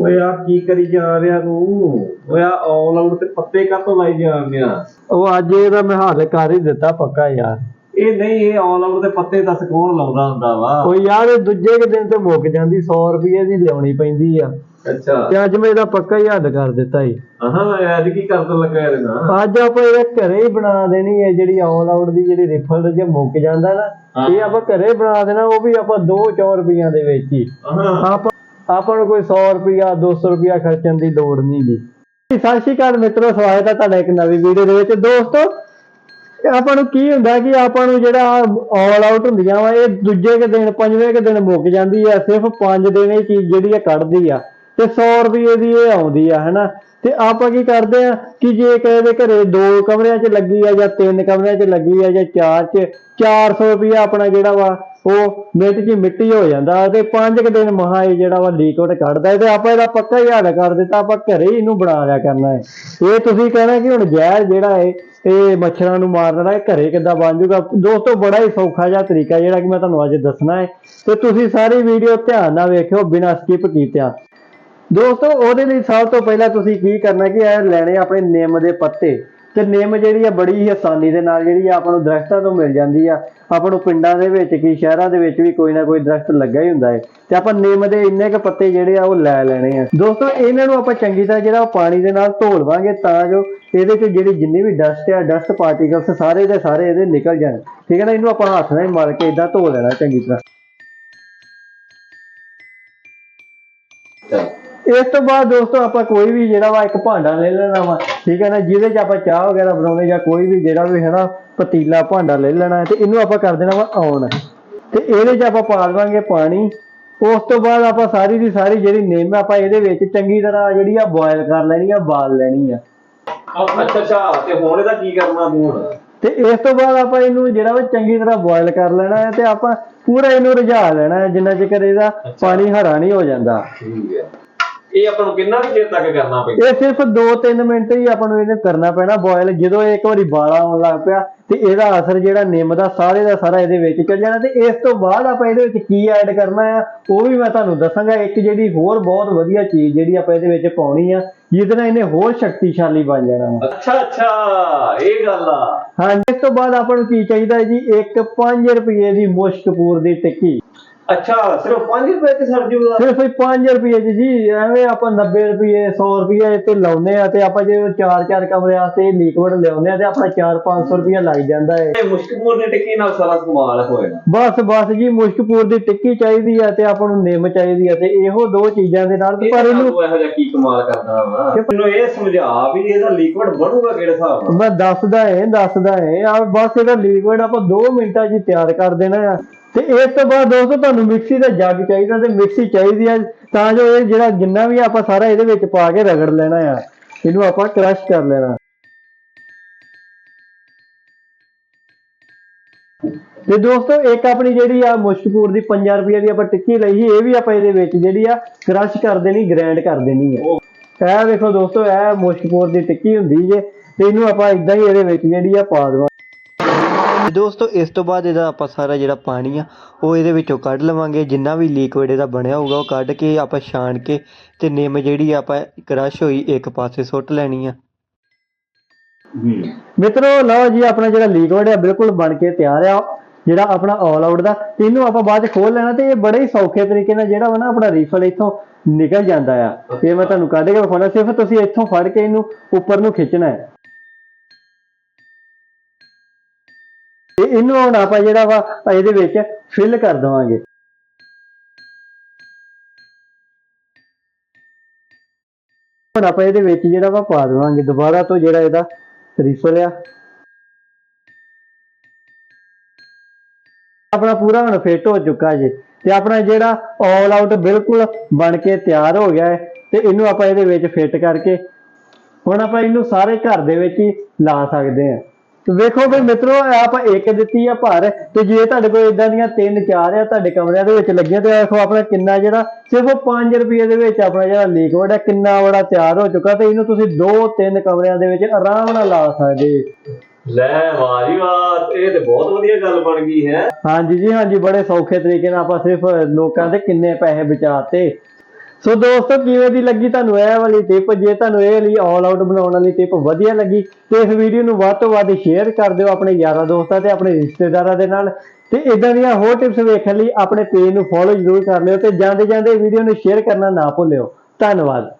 ਓਏ ਆ ਕੀ ਕਰੀ ਜਾ ਰਿਹਾ ਤੂੰ? ਓਏ ਆ ਆਲ ਆਊਟ ਤੇ ਪੱਤੇ ਕਾਤੋਂ ਲਾਈ ਜਾ ਰਿਹਾ ਉਹ ਅੱਜ ਇਹਦਾ ਮੈਂ ਹੱਲ ਕਰ ਹੀ ਦਿੱਤਾ ਪੱਕਾ ਯਾਰ। ਇਹ ਨਹੀਂ ਇਹ ਆਲ ਆਊਟ ਤੇ ਪੱਤੇ ਦੱਸ ਕੌਣ ਲਾਉਂਦਾ ਹੁੰਦਾ ਵਾ? ਉਹ ਯਾਰ ਇਹ ਦੂਜੇ ਕੁ ਦਿਨ ਤੇ ਮੁੱਕ ਜਾਂਦੀ 100 ਰੁਪਏ ਦੀ ਲਿਆਉਣੀ ਪੈਂਦੀ ਆ। ਅੱਛਾ। ਤੇ ਅੱਜ ਮੈਂ ਇਹਦਾ ਪੱਕਾ ਹੀ ਹੱਲ ਕਰ ਦਿੱਤਾ ਈ। ਹਾਂ ਅੱਜ ਕੀ ਕਰਨ ਲੱਗਾ ਇਹਦੇ ਨਾਲ? ਅੱਜ ਆਪਾਂ ਇਹ ਘਰੇ ਹੀ ਬਣਾ ਦੇਣੀ ਹੈ ਜਿਹੜੀ ਆਲ ਆਊਟ ਦੀ ਜਿਹੜੀ ਰਿਫਲ ਜੇ ਮੁੱਕ ਜਾਂਦਾ ਨਾ ਹਾਂ। ਇਹ ਆਪਾਂ ਘਰੇ ਬਣਾ ਦੇਣਾ ਉਹ ਵੀ ਆਪਾਂ 2-4 ਰੁਪਈਆਂ ਦੇ ਵਿੱਚ ਹੀ। ਹਾਂ ਆਪਾਂ ਆਪਾਂ ਨੂੰ ਕੋਈ 100 ਰੁਪਿਆ 200 ਰੁਪਿਆ ਖਰਚਣ ਦੀ ਲੋੜ ਨਹੀਂ ਸਤਿ ਸ਼੍ਰੀ ਅਕਾਲ ਮਿੱਤਰੋ, ਸਵਾਗਤ ਹੈ ਤੁਹਾਡਾ ਇੱਕ ਨਵੀਂ ਵੀਡੀਓ ਦੇ ਵਿੱਚ। ਦੋਸਤੋ, ਆਪਾਂ ਨੂੰ ਕੀ ਹੁੰਦਾ ਕਿ ਆਪਾਂ ਨੂੰ ਜਿਹੜਾ ਆਲ ਆਊਟ ਹੁੰਦੀਆਂ ਵਾ, ਇਹ ਦੂਜੇ ਕੁ ਦਿਨ, ਪੰਜਵੇਂ ਕੁ ਦਿਨ ਮੁੱਕ ਜਾਂਦੀ ਆ, ਸਿਰਫ 5 ਦਿਨ ਇਹ ਚੀਜ਼ ਜਿਹੜੀ ਆ ਕੱਢਦੀ ਆ। ਤੇ 100 ਰੁਪਏ ਦੀ ਇਹ ਆਉਂਦੀ ਆ, ਹਨਾ? ਤੇ ਆਪਾਂ ਕੀ ਕਰਦੇ ਆ ਕਿ ਜੇ ਕਿਸੇ ਦੇ ਘਰੇ ਦੋ ਕਮਰਿਆਂ 'ਚ ਲੱਗੀ ਆ ਜਾਂ ਤਿੰਨ ਕਮਰਿਆਂ 'ਚ ਲੱਗੀ ਆ ਜਾਂ ਚਾਰ 'ਚ 400 ਰੁਪਏ ਆਪਣਾ ਜਿਹੜਾ ਵਾ ਉਹ ਮਿੱਟ 'ਚ ਮਿੱਟੀ ਹੋ ਜਾਂਦਾ ਤੇ ਪੰਜ ਕੁ ਦਿਨ ਮਹਾ ਇਹ ਜਿਹੜਾ ਵਾ ਲੀਕਵਿਡ ਕੱਢਦਾ ਹੈ ਤੇ ਆਪਾਂ ਇਹਦਾ ਪੱਕਾ ਹੀ ਹੱਲ ਕਰ ਦਿੱਤਾ, ਆਪਾਂ ਘਰੇ ਹੀ ਇਹਨੂੰ ਬਣਾ ਲਿਆ ਕਰਨਾ ਹੈ। ਇਹ ਤੁਸੀਂ ਕਹਿਣਾ ਕਿ ਹੁਣ ਜ਼ਹਿਰ ਜਿਹੜਾ ਹੈ ਇਹ ਮੱਛਰਾਂ ਨੂੰ ਮਾਰਨਾ ਹੈ ਘਰੇ ਕਿੱਦਾਂ ਬਣ ਜਾਊਗਾ? ਦੋਸਤੋ, ਬੜਾ ਹੀ ਸੌਖਾ ਜਿਹਾ ਤਰੀਕਾ ਜਿਹੜਾ ਕਿ ਮੈਂ ਤੁਹਾਨੂੰ ਅੱਜ ਦੱਸਣਾ ਹੈ। ਤੇ ਤੁਸੀਂ ਸਾਰੀ ਵੀਡੀਓ ਧਿਆਨ ਨਾਲ ਵੇਖਿਓ, ਬਿਨਾਂ ਸਕਿਪ ਕੀਤਿਆਂ। ਦੋਸਤੋ, ਉਹਦੇ ਲਈ ਸਭ ਤੋਂ ਪਹਿਲਾਂ ਤੁਸੀਂ ਕੀ ਕਰਨਾ ਕਿ ਇਹ ਲੈਣੇ ਆਪਣੇ ਨਿੰਮ ਦੇ ਪੱਤੇ। ਤੇ ਨਿੰਮ ਜਿਹੜੀ ਆ ਬੜੀ ਹੀ ਆਸਾਨੀ ਦੇ ਨਾਲ ਜਿਹੜੀ ਆ ਆਪਾਂ ਨੂੰ ਦਰਖਤਾਂ ਤੋਂ ਮਿਲ ਜਾਂਦੀ ਆ। ਆਪਾਂ ਨੂੰ ਪਿੰਡਾਂ ਦੇ ਵਿੱਚ ਕੀ ਸ਼ਹਿਰਾਂ ਦੇ ਵਿੱਚ ਵੀ ਕੋਈ ਨਾ ਕੋਈ ਦਰਖਤ ਲੱਗਾ ਹੀ ਹੁੰਦਾ ਹੈ ਤੇ ਆਪਾਂ ਨਿੰਮ ਦੇ ਇੰਨੇ ਕ ਪੱਤੇ ਜਿਹੜੇ ਆ ਉਹ ਲੈ ਲੈਣੇ ਆ। ਦੋਸਤੋ, ਇਹਨਾਂ ਨੂੰ ਆਪਾਂ ਚੰਗੀ ਤਰ੍ਹਾਂ ਜਿਹੜਾ ਉਹ ਪਾਣੀ ਦੇ ਨਾਲ ਧੋ ਲਵਾਂਗੇ ਤਾਂ ਜੋ ਇਹਦੇ ਚ ਜਿਹੜੀ ਜਿੰਨੀ ਵੀ ਡਸਟ ਆ ਡਸਟ ਪਾਰਟੀਕਲਸ ਸਾਰੇ ਦੇ ਸਾਰੇ ਇਹਦੇ ਨਿਕਲ ਜਾਣ। ਠੀਕ ਹੈ ਨਾ, ਇਹਨੂੰ ਆਪਾਂ ਹੱਥ ਨਾਲ ਹੀ ਮਲ ਕੇ ਇਦਾਂ ਧੋ ਲੈਣਾ ਚੰਗੀ ਤਰ੍ਹਾਂ। ਇਸ ਤੋਂ ਬਾਅਦ ਦੋਸਤੋ ਆਪਾਂ ਕੋਈ ਵੀ ਜਿਹੜਾ ਵਾ ਇੱਕ ਭਾਂਡਾ ਲੈ ਲੈਣਾ ਵਾ ਠੀਕ ਹੈ ਨਾ ਜਿਹਦੇ 'ਚ ਆਪਾਂ ਚਾਹ ਵਗੈਰਾ ਬਣਾਉਣੇ ਜਾਂ ਕੋਈ ਵੀ ਜਿਹੜਾ ਵੀ ਹੈ ਨਾ ਪਤੀਲਾ ਭਾਂਡਾ ਲੈ ਲੈਣਾ ਤੇ ਇਹਨੂੰ ਆਪਾਂ ਕਰ ਦੇਣਾ ਵਾ ਔਨ ਤੇ ਇਹਦੇ 'ਚ ਆਪਾਂ ਪਾ ਦੇਵਾਂਗੇ ਪਾਣੀ। ਉਸ ਤੋਂ ਬਾਅਦ ਆਪਾਂ ਸਾਰੀ ਦੀ ਸਾਰੀ ਜਿਹੜੀ ਨਿੰਮ ਆਪਾਂ ਇਹਦੇ ਵਿੱਚ ਚੰਗੀ ਤਰ੍ਹਾਂ ਜਿਹੜੀ ਆ ਬੋਇਲ ਕਰ ਲੈਣੀ ਆ ਬਾਲ ਲੈਣੀ ਆ। ਅੱਛਾ ਅੱਛਾ ਤੇ ਹੁਣ ਇਹਦਾ ਕੀ ਕਰਨਾ ਤੂੰ ਹੁਣ? ਤੇ ਇਸ ਤੋਂ ਬਾਅਦ ਆਪਾਂ ਇਹਨੂੰ ਜਿਹੜਾ ਵਾ ਚੰਗੀ ਤਰ੍ਹਾਂ ਬੋਇਲ ਕਰ ਲੈਣਾ ਹੈ ਤੇ ਆਪਾਂ ਪੂਰਾ ਇਹਨੂੰ ਰਝਾ ਲੈਣਾ ਹੈ ਜਿੰਨਾ ਚਿਰ ਇਹਦਾ ਪਾਣੀ ਹਰਾ ਨਹੀਂ ਹੋ ਜਾਂਦਾ। ਠੀਕ ਹੈ ਇਹ ਆਪਾਂ ਨੂੰ ਕਿੰਨਾ ਚਿਰ ਤੱਕ ਕਰਨਾ ਪਏਗਾ ਇਹ ਸਿਰਫ 2-3 ਮਿੰਟ ਹੀ ਆਪਾਂ ਨੂੰ ਇਹਨੇ ਕਰਨਾ ਪੈਣਾ ਬੋਇਲ ਜਦੋਂ ਇਹ ਇੱਕ ਵਾਰੀ ਬਾਲਾ ਆਉਣ ਲੱਗ ਪਿਆ ਤੇ ਇਹਦਾ ਅਸਰ ਜਿਹੜਾ ਨਿੰਮ ਦਾ ਸਾਰੇ ਦਾ ਸਾਰਾ ਇਹਦੇ ਵਿੱਚ ਚੱਲ ਜਾਣਾ ਤੇ ਇਸ ਤੋਂ ਬਾਅਦ ਆਪਾਂ ਇਹਦੇ ਵਿੱਚ ਕੀ ਐਡ ਕਰਨਾ ਆ ਉਹ ਵੀ ਮੈਂ ਤੁਹਾਨੂੰ ਦੱਸਾਂਗਾ। ਇੱਕ ਜਿਹੜੀ ਹੋਰ ਬਹੁਤ ਵਧੀਆ ਚੀਜ਼ ਜਿਹੜੀ ਆਪਾਂ ਇਹਦੇ ਵਿੱਚ ਪਾਉਣੀ ਆ ਜਿਹਦੇ ਨਾਲ ਇਹਨੇ ਹੋਰ ਸ਼ਕਤੀਸ਼ਾਲੀ ਬਣ ਜਾਣਾ। ਅੱਛਾ ਅੱਛਾ ਇਹ ਗੱਲ ਆ। ਹਾਂਜੀ ਇਸ ਤੋਂ ਬਾਅਦ ਆਪਾਂ ਨੂੰ ਕੀ ਚਾਹੀਦਾ ਹੈ ਜੀ? ਇੱਕ 5 ਰੁਪਏ ਦੀ ਮੁਸ਼ਕਪੂਰ ਦੀ ਟਿੱਕੀ। ਅੱਛਾ ਸਿਰਫ 5 ਰੁਪਏ ਤੇ ਸਰ ਜੂਗਾ ਸਿਰਫ 5 ਰੁਪਏ ਜੀ ਐਵੇਂ ਆਪਾਂ 90 ਰੁਪਏ 100 ਰੁਪਏ ਤੇ ਲਾਉਨੇ ਆ ਤੇ ਆਪਾਂ ਜੇ ਚਾਰ ਚਾਰ ਕਮਰੇ ਵਾਸਤੇ ਲਿਕਵਿਡ ਲਿਆਉਨੇ ਆ ਤੇ ਆਪਣਾ 4-500 ਰੁਪਏ ਲੱਗ ਜਾਂਦਾ ਹੈ ਇਹ ਮੁਸ਼ਕਪੂਰ ਦੇ ਟਿੱਕੀ ਨਾਲ ਸਾਰਾ ਕਮਾਲ ਹੋਏਗਾ ਬਸ ਬਸ ਜੀ ਮੁਸ਼ਕਪੂਰ ਦੀ ਟਿੱਕੀ ਚਾਹੀਦੀ ਆ ਤੇ ਆਪਾਂ ਨੂੰ ਨਿੰਮ ਚਾਹੀਦੀ ਆ ਤੇ ਇਹੋ ਦੋ ਚੀਜ਼ਾਂ ਦੇ ਨਾਲ ਪਰ ਇਹਨੂੰ ਇਹੋ ਜਿਹਾ ਕੀ ਕਮਾਲ ਕਰਦਾ ਵਾ? ਮੈਨੂੰ ਇਹ ਸਮਝਾ ਵੀ ਇਹਦਾ ਲਿਕਵਿਡ ਬਣੂਗਾ ਕਿਹੜੇ ਹਿਸਾਬ ਨਾਲ? ਮੈਂ ਦੱਸਦਾ ਏ ਦੱਸਦਾ ਏ। ਆ ਬਸ ਇਹਦਾ ਲਿਕਵਿਡ ਆਪਾਂ 2 ਮਿੰਟਾਂ 'ਚ ਤਿਆਰ ਕਰ ਦੇਣਾ ਆ। ਤੇ ਇਸ ਤੋਂ ਬਾਅਦ ਦੋਸਤੋ ਤੁਹਾਨੂੰ ਮਿਕਸੀ ਦਾ ਜੱਗ ਚਾਹੀਦਾ ਤੇ ਮਿਕਸੀ ਚਾਹੀਦੀ ਆ ਤਾਂ ਜੋ ਇਹ ਜਿਹੜਾ ਜਿੰਨਾ ਵੀ ਆਪਾਂ ਸਾਰਾ ਇਹਦੇ ਵਿੱਚ ਪਾ ਕੇ ਰਗੜ ਲੈਣਾ ਆ, ਇਹਨੂੰ ਆਪਾਂ ਕ੍ਰਸ਼ ਕਰ ਲੈਣਾ। ਤੇ ਦੋਸਤੋ ਇੱਕ ਆਪਣੀ ਜਿਹੜੀ ਆ ਮੁਸ਼ਕਪੂਰ ਦੀ 5 ਰੁਪਏ ਦੀ ਆਪਾਂ ਟਿੱਕੀ ਲਈ ਸੀ, ਇਹ ਵੀ ਆਪਾਂ ਇਹਦੇ ਵਿੱਚ ਜਿਹੜੀ ਆ ਕ੍ਰਸ਼ ਕਰ ਦੇਣੀ ਗ੍ਰੈਂਡ ਕਰ ਦੇਣੀ ਆ। ਇਹ ਵੇਖੋ ਦੋਸਤੋ, ਇਹ ਮੁਸ਼ਕਪੂਰ ਦੀ ਟਿੱਕੀ ਹੁੰਦੀ ਜੇ, ਤੇ ਇਹਨੂੰ ਆਪਾਂ ਇਦਾਂ ਹੀ ਇਹਦੇ ਵਿੱਚ ਜਿਹੜੀ ਆ ਪਾ ਦੇਵਾਂ ਦੋਸਤੋ, ਇਸ ਤੋਂ ਬਾਅਦ ਇਹਦਾ ਆਪਾਂ ਸਾਰਾ ਜਿਹੜਾ ਪਾਣੀ ਆ, ਉਹ ਇਹਦੇ ਵਿੱਚੋਂ ਕੱਢ ਲਵਾਂਗੇ। ਜਿੰਨਾ ਵੀ ਲਿਕਵਿਡ ਇਹਦਾ ਬਣਿਆ ਹੋਊਗਾ, ਉਹ ਕੱਢ ਕੇ ਆਪਾਂ ਛਾਣ ਕੇ ਤੇ ਨਿੰਮ ਜਿਹੜੀ ਆਪਾਂ ਕ੍ਰਸ਼ ਹੋਈ, ਇੱਕ ਪਾਸੇ ਸੁੱਟ ਲੈਣੀ ਆ। ਮਿੱਤਰੋ, ਲਓ ਜੀ, ਆਪਣਾ ਜਿਹੜਾ ਲਿਕਵਿਡ ਆ, ਬਿਲਕੁਲ ਬਣ ਕੇ ਤਿਆਰ ਆ। ਜਿਹੜਾ ਆਪਣਾ ਆਲ ਆਊਟ ਦਾ, ਇਹਨੂੰ ਆਪਾਂ ਬਾਅਦ ਚ ਖੋਲ ਲੈਣਾ ਤੇ ਇਹ ਬੜੇ ਹੀ ਸੌਖੇ ਤਰੀਕੇ ਨਾਲ ਜਿਹੜਾ ਵਾ ਨਾ ਆਪਣਾ ਰੀਫਲ ਇੱਥੋਂ ਨਿਕਲ ਜਾਂਦਾ ਆ। ਇਹ ਮੈਂ ਤੁਹਾਨੂੰ ਕੱਢ ਕੇ ਵਿਖਾਉਣਾ, ਸਿਰਫ ਤੁਸੀਂ ਇੱਥੋਂ ਫੜ ਕੇ ਇਹਨੂੰ ਉੱਪਰ ਨੂੰ ਖਿੱਚਣਾ ਹੈ। ਤੇ ਇਹਨੂੰ ਹੁਣ ਆਪਾਂ ਜਿਹੜਾ ਵਾ ਇਹਦੇ ਵਿੱਚ ਫਿਲ ਕਰ ਦਵਾਂਗੇ। ਹੁਣ ਆਪਾਂ ਇਹਦੇ ਵਿੱਚ ਜਿਹੜਾ ਵਾ ਪਾ ਦੇਵਾਂਗੇ। ਦੁਬਾਰਾ ਤੋਂ ਜਿਹੜਾ ਇਹਦਾ ਰੀਫਲ ਆ। ਆਪਣਾ ਪੂਰਾ ਹੁਣ ਫਿੱਟ ਹੋ ਚੁੱਕਾ ਜੇ। ਤੇ ਆਪਣਾ ਜਿਹੜਾ ਆਲ ਆਊਟ ਬਿਲਕੁਲ ਬਣ ਕੇ ਤਿਆਰ ਹੋ ਗਿਆ ਹੈ ਤੇ ਇਹਨੂੰ ਆਪਾਂ ਇਹਦੇ ਵਿੱਚ ਫਿੱਟ ਕਰਕੇ ਹੁਣ ਆਪਾਂ ਇਹਨੂੰ ਸਾਰੇ ਘਰ ਦੇ ਵਿੱਚ ਹੀ ਲਾ ਸਕਦੇ ਹਾਂ। ਵੇਖੋ ਵੀ ਮਿੱਤਰੋ ਆਪਾਂ ਇੱਕ ਦਿੱਤੀ ਆ ਭਰ ਤੇ ਜੇ ਤੁਹਾਡੇ ਕੋਲ ਇਦਾਂ ਦੀਆਂ ਤਿੰਨ ਚਾਰ ਆ ਤੁਹਾਡੇ ਕਮਰਿਆਂ ਦੇ ਵਿੱਚ ਲੱਗੀਆਂ ਤੇ ਵੇਖੋ ਆਪਣਾ ਕਿੰਨਾ ਜਿਹੜਾ ਸਿਰਫ 5 ਰੁਪਏ ਦੇ ਵਿੱਚ ਆਪਣਾ ਜਿਹੜਾ ਲਿਕਵਿਡ ਹੈ ਕਿੰਨਾ ਬੜਾ ਤਿਆਰ ਹੋ ਚੁੱਕਾ ਤੇ ਇਹਨੂੰ ਤੁਸੀਂ ਦੋ ਤਿੰਨ ਕਮਰਿਆਂ ਦੇ ਵਿੱਚ ਆਰਾਮ ਨਾਲ ਲਾ ਸਕਦੇ। ਲੈ ਜੀ ਵਾਹ ਇਹ ਤੇ ਬਹੁਤ ਵਧੀਆ ਗੱਲ ਬਣ ਗਈ ਹੈ ਹਾਂਜੀ ਜੀ ਹਾਂਜੀ ਬੜੇ ਸੌਖੇ ਤਰੀਕੇ ਨਾਲ ਆਪਾਂ ਸਿਰਫ ਲੋਕਾਂ ਦੇ ਕਿੰਨੇ ਪੈਸੇ ਬਚਾਤੇ ਸੋ ਦੋਸਤੋ ਜਿਵੇਂ ਦੀ ਲੱਗੀ ਤੁਹਾਨੂੰ ਇਹ ਵਾਲੀ ਟਿਪ ਜੇ ਤੁਹਾਨੂੰ ਇਹ ਲਈ ਆਲ ਆਊਟ ਬਣਾਉਣ ਵਾਲੀ ਟਿਪ ਵਧੀਆ ਲੱਗੀ, ਤੇ ਇਸ ਵੀਡੀਓ ਨੂੰ ਵੱਧ ਤੋਂ ਵੱਧ ਸ਼ੇਅਰ ਕਰ ਦਿਓ ਆਪਣੇ ਯਾਰਾਂ ਦੋਸਤਾਂ ਤੇ ਆਪਣੇ ਰਿਸ਼ਤੇਦਾਰਾਂ ਦੇ ਨਾਲ। ਤੇ ਇਦਾਂ ਦੀਆਂ ਹੋਰ ਟਿਪਸ ਵੇਖਣ ਲਈ ਆਪਣੇ ਪੇਜ ਨੂੰ ਫੋਲੋ ਜ਼ਰੂਰ ਕਰ ਲਿਓ ਤੇ ਜਾਂਦੇ ਜਾਂਦੇ ਵੀਡੀਓ ਨੂੰ ਸ਼ੇਅਰ ਕਰਨਾ ਨਾ ਭੁੱਲਿਓ। ਧੰਨਵਾਦ।